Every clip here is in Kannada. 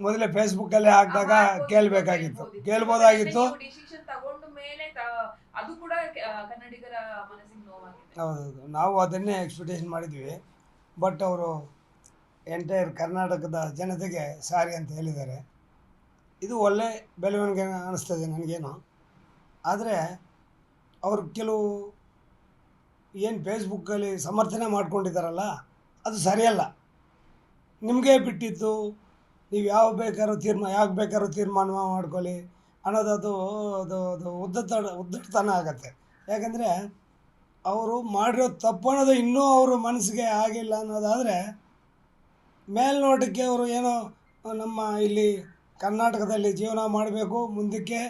ಮೊದಲೇ ಫೇಸ್ಬುಕ್ಕಲ್ಲೇ ಹಾಕಿದಾಗ ಕೇಳಬೇಕಾಗಿತ್ತು. ಕೇಳ್ಬೋದಾಗಿತ್ತು. ಹೌದೌದು. ನಾವು ಅದನ್ನೇ ಎಕ್ಸ್ಪೆಕ್ಟೇಷನ್ ಮಾಡಿದ್ವಿ. ಬಟ್ ಅವರು ಎಂಟೈರ್ ಕರ್ನಾಟಕದ ಜನತೆಗೆ ಸಾರಿ ಅಂತ ಹೇಳಿದ್ದಾರೆ. ಇದು ಒಳ್ಳೆ ಬೆಳವಣಿಗೆ ಅನ್ನಿಸ್ತದೆ ನನಗೇನು. ಆದರೆ ಅವರು ಕೆಲವು ಏನು ಫೇಸ್ಬುಕ್ಕಲ್ಲಿ ಸಮರ್ಥನೆ ಮಾಡ್ಕೊಂಡಿದ್ದಾರಲ್ಲ ಅದು ಸರಿಯಲ್ಲ. ನಿಮಗೆ ಬಿಟ್ಟಿತ್ತು ನೀವು ಯಾವ ಬೇಕಾದ್ರೂ ತೀರ್ಮಾನ ಯಾಕೆ ಬೇಕಾದ್ರೂ ತೀರ್ಮಾನ ಮಾಡ್ಕೊಳ್ಳಿ ಅನ್ನೋದು ಅದು ಅದು ಅದು ಉದ್ದತನ ಉದ್ದಟತನ ಆಗತ್ತೆ. ಯಾಕಂದರೆ ಅವರು ಮಾಡಿರೋ ತಪ್ಪು ಅನ್ನೋದು ಇನ್ನೂ ಅವರು ಮನಸ್ಸಿಗೆ ಆಗಿಲ್ಲ ಅನ್ನೋದಾದರೆ ಮೇಲ್ನೋಟಕ್ಕೆ ಅವರು ಏನೋ ನಮ್ಮ ಇಲ್ಲಿ ಕರ್ನಾಟಕದಲ್ಲಿ ಜೀವನ ಮಾಡಬೇಕು, ಮುಂದಕ್ಕೆ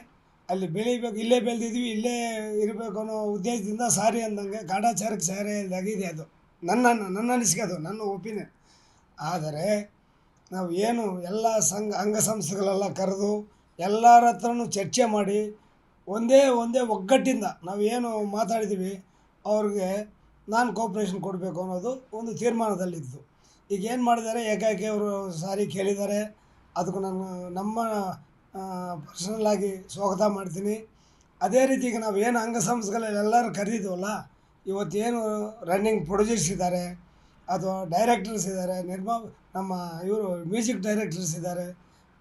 ಅಲ್ಲಿ ಬೆಳಿಬೇಕು, ಇಲ್ಲೇ ಬೆಳೆದಿದ್ವಿ, ಇಲ್ಲೇ ಇರಬೇಕು ಅನ್ನೋ ಉದ್ದೇಶದಿಂದ ಸಾರಿ ಅಂದಂಗೆ ಗಾಢಾಚಾರಕ್ಕೆ ಸಾರಿ ಆಗಿದೆ ಅದು. ನನ್ನ ನನ್ನ ಅನಿಸಿಕೆ ಅದು, ನನ್ನ ಒಪಿನಿಯನ್. ಆದರೆ ನಾವು ಏನು ಎಲ್ಲ ಸಂಘ ಅಂಗಸಂಸ್ಥೆಗಳೆಲ್ಲ ಕರೆದು ಎಲ್ಲರ ಹತ್ರನೂ ಚರ್ಚೆ ಮಾಡಿ ಒಂದೇ ಒಂದೇ ಒಗ್ಗಟ್ಟಿಂದ ನಾವು ಏನು ಮಾತಾಡಿದ್ದೀವಿ, ಅವ್ರಿಗೆ ನಾನು ಕೋಪ್ರೇಷನ್ ಕೊಡಬೇಕು ಅನ್ನೋದು ಒಂದು ತೀರ್ಮಾನದಲ್ಲಿತ್ತು ಈಗ ಏನು ಮಾಡಿದ್ದಾರೆ, ಏಕಾಏಕಿ ಅವರು ಸಾರಿ ಕೇಳಿದ್ದಾರೆ, ಅದಕ್ಕೂ ನಾನು ನಮ್ಮ ಪರ್ಸನಲ್ಲಾಗಿ ಸ್ವಾಗತ ಮಾಡ್ತೀನಿ. ಅದೇ ರೀತಿ ಈಗ ನಾವು ಏನು ಅಂಗಸಂಸ್ಥೆಗಳಲ್ಲಿ ಎಲ್ಲರೂ ಕರೀತೀವಲ್ಲ ಇವತ್ತೇನು ರನ್ನಿಂಗ್ ಪ್ರೊಡ್ಯೂಸ್ ಇದ್ದಾರೆ ಅಥವಾ ಡೈರೆಕ್ಟರ್ಸ್ ಇದ್ದಾರೆ ನಿರ್ಮಾ, ನಮ್ಮ ಇವರು ಮ್ಯೂಸಿಕ್ ಡೈರೆಕ್ಟರ್ಸ್ ಇದ್ದಾರೆ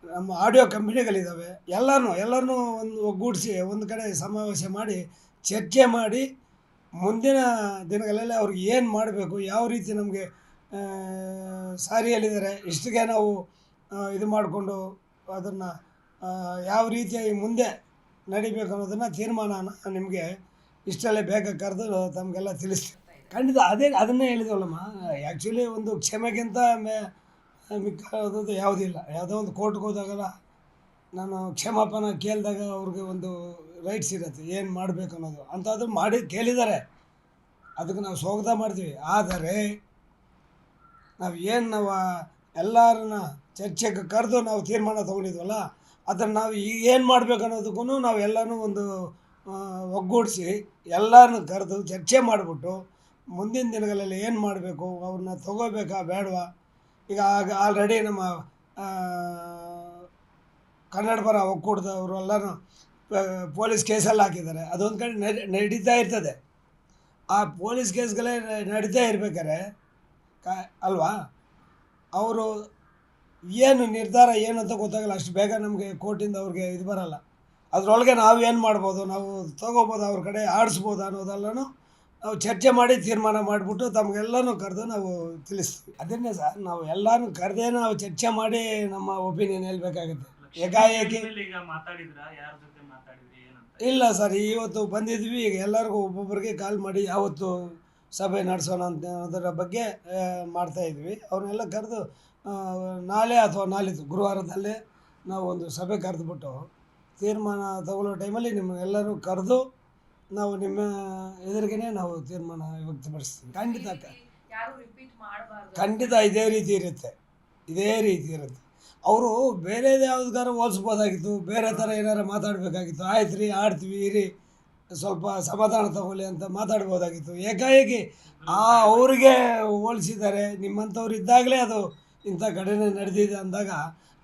ನಮ್ಮ ಆಡಿಯೋ ಕಂಪ್ನಿಗಳಿದ್ದಾವೆ ಎಲ್ಲನೂ ಎಲ್ಲರನ್ನೂ ಒಂದು ಒಗ್ಗೂಡಿಸಿ, ಒಂದು ಕಡೆ ಸಮಾವೇಶ ಮಾಡಿ, ಚರ್ಚೆ ಮಾಡಿ, ಮುಂದಿನ ದಿನಗಳಲ್ಲಿ ಅವ್ರಿಗೆ ಏನು ಮಾಡಬೇಕು, ಯಾವ ರೀತಿ ನಮಗೆ ಸಾರಿಯಲ್ಲಿದ್ದಾರೆ, ಇಷ್ಟಿಗೆ ನಾವು ಇದು ಮಾಡಿಕೊಂಡು ಅದನ್ನು ಯಾವ ರೀತಿಯಾಗಿ ಮುಂದೆ ನಡಿಬೇಕು ಅನ್ನೋದನ್ನು ತೀರ್ಮಾನನ ನಿಮಗೆ ಇಷ್ಟಲ್ಲೇ ಬೇಗ ಕರೆದು ತಮಗೆಲ್ಲ ತಿಳಿಸ್ತೀವಿ ಖಂಡಿತ ಅದೇ ಅದನ್ನೇ ಹೇಳಿದ್ವಲ್ಲಮ್ಮ. ಆ್ಯಕ್ಚುಲಿ ಒಂದು ಕ್ಷಮೆಗಿಂತ ಮೇ ಯಾವುದೂ ಇಲ್ಲ. ಯಾವುದೋ ಒಂದು ಕೋರ್ಟ್ಗೆ ಹೋದಾಗಲ್ಲ ನಾನು ಕ್ಷಮಾಪಣ ಕೇಳಿದಾಗ ಅವ್ರಿಗೆ ಒಂದು ರೈಟ್ಸ್ ಇರುತ್ತೆ. ಏನು ಮಾಡಬೇಕು ಅನ್ನೋದು. ಅಂಥದ್ದು ಮಾಡಿ ಕೇಳಿದ್ದಾರೆ. ಅದಕ್ಕೆ ನಾವು ಸ್ವಾಗತ ಮಾಡ್ತೀವಿ. ಆದರೆ ನಾವು ಏನು ನಾವು ಎಲ್ಲರನ್ನ ಚರ್ಚೆಗೆ ಕರೆದು ನಾವು ತೀರ್ಮಾನ ತೊಗೊಂಡಿದ್ವಲ್ಲ, ಅದನ್ನು ನಾವು ಈಗ ಏನು ಮಾಡಬೇಕು ಅನ್ನೋದಕ್ಕೂ ನಾವು ಎಲ್ಲನೂ ಒಂದು ಒಗ್ಗೂಡಿಸಿ ಎಲ್ಲರನ್ನು ಕರೆದು ಚರ್ಚೆ ಮಾಡಿಬಿಟ್ಟು ಮುಂದಿನ ದಿನಗಳಲ್ಲಿ ಏನು ಮಾಡಬೇಕು? ಅವ್ರನ್ನ ತಗೋಬೇಕಾ ಬೇಡವಾ? ಈಗ ಆಗ ಆಲ್ರೆಡಿ ನಮ್ಮ ಕನ್ನಡ ಪರ ಒಕ್ಕೂಟದವರು ಎಲ್ಲರೂ ಪೊಲೀಸ್ ಕೇಸಲ್ಲಿ ಹಾಕಿದ್ದಾರೆ. ಅದೊಂದು ಕಡೆ ನಡಿ, ನಡೀತಾ ಇರ್ತದೆ. ಆ ಪೊಲೀಸ್ ಕೇಸ್ಗಳೇ ನಡೀತಾ ಇರ್ಬೇಕಾರೆ ಕಾ, ಅಲ್ವಾ? ಅವರು ಏನು ನಿರ್ಧಾರ ಏನು ಅಂತ ಗೊತ್ತಾಗಲ್ಲ. ಅಷ್ಟು ಬೇಗ ನಮಗೆ ಕೋರ್ಟಿಂದ ಅವ್ರಿಗೆ ಇದು ಬರಲ್ಲ. ಅದರೊಳಗೆ ನಾವು ಏನು ಮಾಡ್ಬೋದು? ನಾವು ತಗೋಬೋದು ಅವ್ರ ಕಡೆ, ಆಡಿಸ್ಬೋದು ಅನ್ನೋದೆಲ್ಲನೂ ನಾವು ಚರ್ಚೆ ಮಾಡಿ ತೀರ್ಮಾನ ಮಾಡಿಬಿಟ್ಟು ತಮಗೆಲ್ಲನೂ ಕರೆದು ನಾವು ತಿಳಿಸ್ತೀವಿ. ಅದನ್ನೇ ಸರ್ ನಾವು ಎಲ್ಲನೂ ಕರೆದೇ ನಾವು ಚರ್ಚೆ ಮಾಡಿ ನಮ್ಮ ಒಪಿನಿಯನ್ ಹೇಳಬೇಕಾಗುತ್ತೆ. ಏಕಾಏಕಿ ಮೇಲೆ ಈಗ ಮಾತಾಡಿದ್ರ? ಯಾರ ಜೊತೆ ಮಾತಾಡಿದ್ರಿ? ಏನಂತ? ಇಲ್ಲ ಸರ್ ಇವತ್ತು ಬಂದಿದ್ವಿ ಈಗ ಎಲ್ಲರಿಗೂ ಒಬ್ಬೊಬ್ಬರಿಗೆ ಕಾಲ್ ಮಾಡಿ ಯಾವತ್ತು ಸಭೆ ನಡೆಸೋಣ ಅಂತ ಅದರ ಬಗ್ಗೆ ಮಾಡ್ತಾ ಇದ್ವಿ. ಅವ್ರನ್ನೆಲ್ಲ ಕರೆದು ನಾಳೆ ಅಥವಾ ನಾಳಿದ್ದು ಗುರುವಾರದಲ್ಲೇ ನಾವು ಒಂದು ಸಭೆ ಕರೆದುಬಿಟ್ಟು ತೀರ್ಮಾನ ತಗೊಳ್ಳೋ ಟೈಮಲ್ಲಿ ನಿಮ್ಮನ್ನೆಲ್ಲರೂ ಕರೆದು ನಾವು ನಿಮ್ಮ ಎದುರಿಗೇನೆ ನಾವು ತೀರ್ಮಾನ ವ್ಯಕ್ತಪಡಿಸ್ತೀವಿ ಖಂಡಿತ ಖಂಡಿತ ಇದೇ ರೀತಿ ಇರುತ್ತೆ. ಇದೇ ರೀತಿ ಇರುತ್ತೆ. ಅವರು ಬೇರೆ ಯಾವ್ದಾರು ಹೋಲಿಸ್ಬೋದಾಗಿತ್ತು ಬೇರೆ ಥರ ಏನಾರು ಮಾತಾಡಬೇಕಾಗಿತ್ತು ಆಯ್ತು ರೀ ಆಡ್ತೀವಿ ಇರಿ ಸ್ವಲ್ಪ ಸಮಾಧಾನ ತಗೊಳ್ಳಿ ಅಂತ ಮಾತಾಡ್ಬೋದಾಗಿತ್ತು. ಏಕಾಏಕಿ ಆ ಅವ್ರಿಗೆ ಹೋಲಿಸಿದ್ದಾರೆ ನಿಮ್ಮಂಥವ್ರು ಇದ್ದಾಗಲೇ ಅದು ಇಂಥ ಘಟನೆ ನಡೆದಿದೆ ಅಂದಾಗ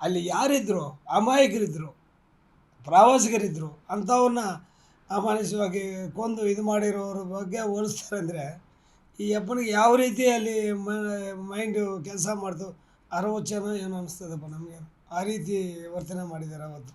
ಅಲ್ಲಿ ಯಾರಿದ್ರು ಅಮಾಯಕರಿದ್ದರು ಪ್ರವಾಸಿಗರಿದ್ದರು ಅಂಥವನ್ನ ಅಮಾನುಷವಾಗಿ ಕೊಂದು ಇದು ಮಾಡಿರೋರ ಬಗ್ಗೆ ಹೋಲಿಸ್ತಾರೆ ಅಂದರೆ ಈ ಅಪ್ಪನಿಗೆ ಯಾವ ರೀತಿ ಅಲ್ಲಿ ಮೈಂಡು ಕೆಲಸ ಮಾಡ್ತು, ಅರವತ್ತು ಏನೋ ಅನಿಸ್ತದಪ್ಪ ನಮಗೆ. ಆ ರೀತಿ ವರ್ತನೆ ಮಾಡಿದ್ದಾರೆ ಅವತ್ತು.